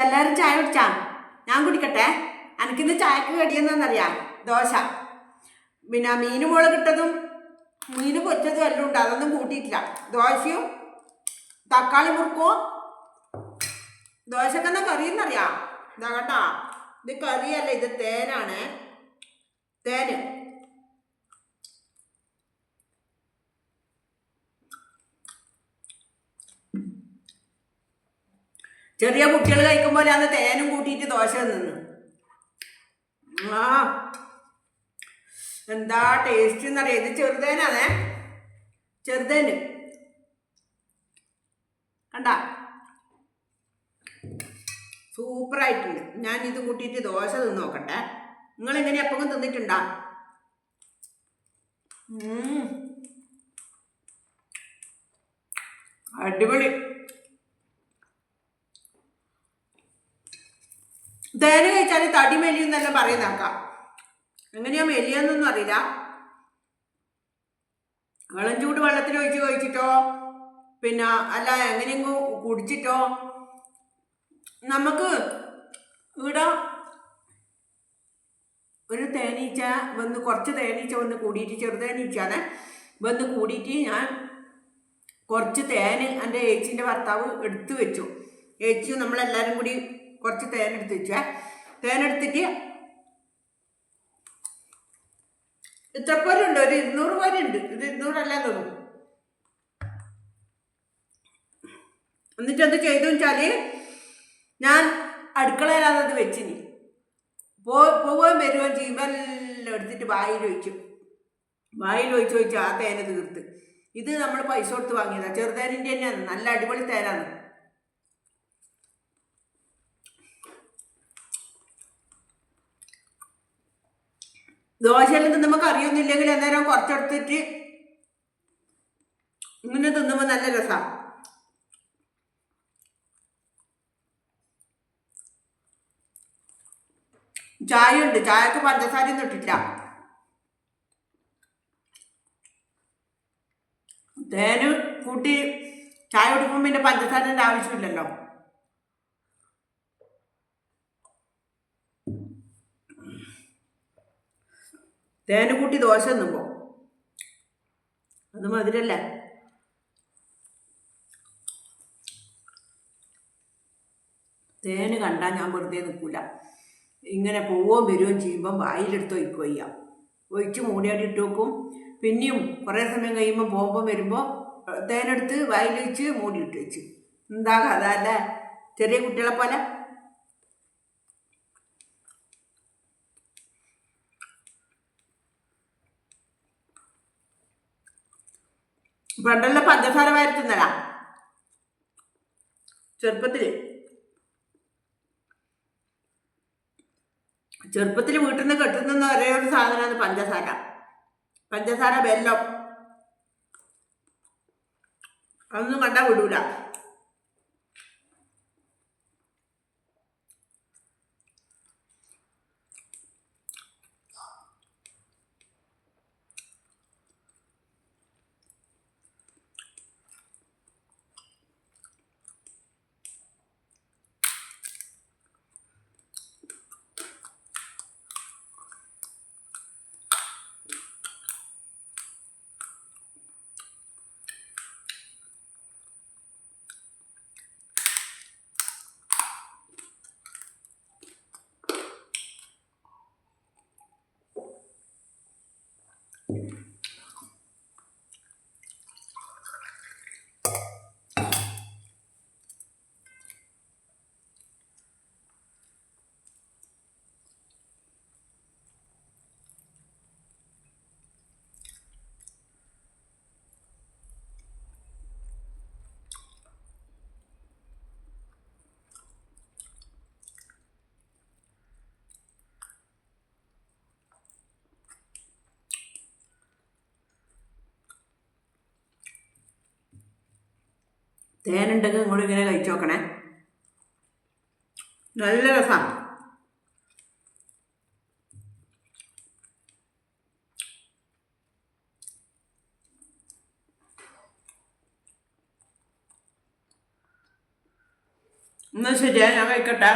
എല്ലാവരും ചായ കുടിച്ചാ? ഞാൻ കുടിക്കട്ടെ. എനിക്കിന്ന് ചായക്ക് കടിയെന്നറിയാം ദോശ. പിന്നെ മീൻ മുളകിട്ടതും മീൻ പൊറ്റതും എല്ലാം ഉണ്ട്. അതൊന്നും കൂട്ടിയിട്ടില്ല. ദോശയും തക്കാളി മുറുക്കും ദോശക്കെന്ന കറിയെന്നറിയാം ഇതാ കേട്ടാ ഇത് കറിയല്ല ഇത് തേനാണ്. തേന്. ചെറിയ കുട്ടികൾ കഴിക്കുമ്പോൾ അന്ന് തേനും കൂട്ടിയിട്ട് ദോശ നിന്ന് ആ. എന്താ ടേസ്റ്റ് എന്നറിയാം ഇത് ചെറുതേനാണേ. ചെറുതേന്. കണ്ട? സൂപ്പറായിട്ടുണ്ട് ഞാൻ ഇത് കൂട്ടിയിട്ട് ദോശ തിന്ന് നോക്കട്ടെ. നിങ്ങൾ എങ്ങനെ എപ്പോഴും തിന്നിട്ടുണ്ടാ. അടിപൊളി. തേന കഴിച്ചാൽ തടി മെലിയെന്നല്ല പറയുന്നേക്കാം എങ്ങനെയാ മെലിയെന്നൊന്നും അറിയില്ല. വെള്ളം ചൂട് വെള്ളത്തിൽ ഒഴിച്ച് കഴിച്ചിട്ടോ പിന്നെ അല്ല എങ്ങനെയെങ്കിലും കുടിച്ചിട്ടോ. നമുക്ക് ഇവിടെ ഒരു തേനീച്ച വന്ന് കുറച്ച് തേനീച്ച വന്ന് കൂടിയിട്ട് ചെറുതേനീച്ചാണ് വന്ന് കൂടിയിട്ട് ഞാൻ കുറച്ച് തേന് എന്റെ ഏച്ചിന്റെ ഭർത്താവ് എടുത്തു വെച്ചു. ഏച്ചി നമ്മളെല്ലാവരും കൂടി കുറച്ച് തേനെടുത്ത് വെച്ചേ തേനെടുത്തിട്ട് ഇത്ര പേരുണ്ട് ഒരു ഇരുന്നൂറ് പോലെ ഉണ്ട് ഇത് ഇരുന്നൂറല്ല തോന്നുന്നു. എന്നിട്ട് എന്ത് ചെയ്തു വെച്ചാൽ ഞാൻ അടുക്കളയിലാണത് വെച്ചിനി. പോ പോവുകയും വരുകയും ചെയ്യുമ്പോൾ എല്ലാം എടുത്തിട്ട് വായിൽ ഒഴിച്ചു വായിൽ ഒഴിച്ച് ഒഴിച്ച് ആ തേന തീർത്ത്. ഇത് നമ്മൾ പൈസ കൊടുത്ത് വാങ്ങിയതാണ് ചെറുതേനിന്റെ തന്നെയാണ് നല്ല അടിപൊളി തേനാണ്. ദോശയെല്ലാം തിന്നുമ്പോൾ കറിയൊന്നുമില്ലെങ്കിൽ അന്നേരം കുറച്ചെടുത്തിട്ട് ഇങ്ങനെ തിന്നുമ്പോൾ നല്ല രസമാണ് ചായ ഉണ്ട് ചായക്ക് പഞ്ചസാര ഒന്നും ഇട്ടിട്ടില്ല. തേന് കൂട്ടി ചായ കുടിക്കുമ്പോൾ പിന്നെ പഞ്ചസാരന്റെ ആവശ്യമില്ലല്ലോ. തേന് കൂട്ടി ദോശ തിന്നുമ്പോൾ അത് മധുരല്ല. തേന് കണ്ടാൽ ഞാൻ വെറുതെ നിൽക്കില്ല ഇങ്ങനെ പോവുകയും വരികയും ചെയ്യുമ്പം വായിലെടുത്ത് ഒഴിക്കുക ചെയ്യാം ഒഴിച്ച് മൂടിയായിട്ട് ഇട്ട് വെക്കും. പിന്നെയും കുറേ സമയം കഴിയുമ്പോൾ പോകുമ്പോൾ വരുമ്പോൾ തേനെടുത്ത് വായിലൊഴിച്ച് മൂടിയിട്ട് വെച്ച്. എന്താ കഥ അല്ലേ? ചെറിയ കുട്ടികളെ പോലെ? പണ്ടുള്ള പഞ്ചസാര വാരത്തുന്നല്ല ചെറുപ്പത്തിൽ ചെറുപ്പത്തിൽ വീട്ടിൽ നിന്ന് കെട്ടുന്ന ഒരേ ഒരു സാധനമാണ് പഞ്ചസാര. പഞ്ചസാര വെല്ലം. അതൊന്നും കണ്ടാൽ വിടൂല. തേനുണ്ടെങ്കിൽ ഇങ്ങോട്ട് ഇങ്ങനെ കഴിച്ചു നോക്കണേ. നല്ല രസമാണ് എന്നാ ശരിയാ ഞാൻ കഴിക്കട്ടെ.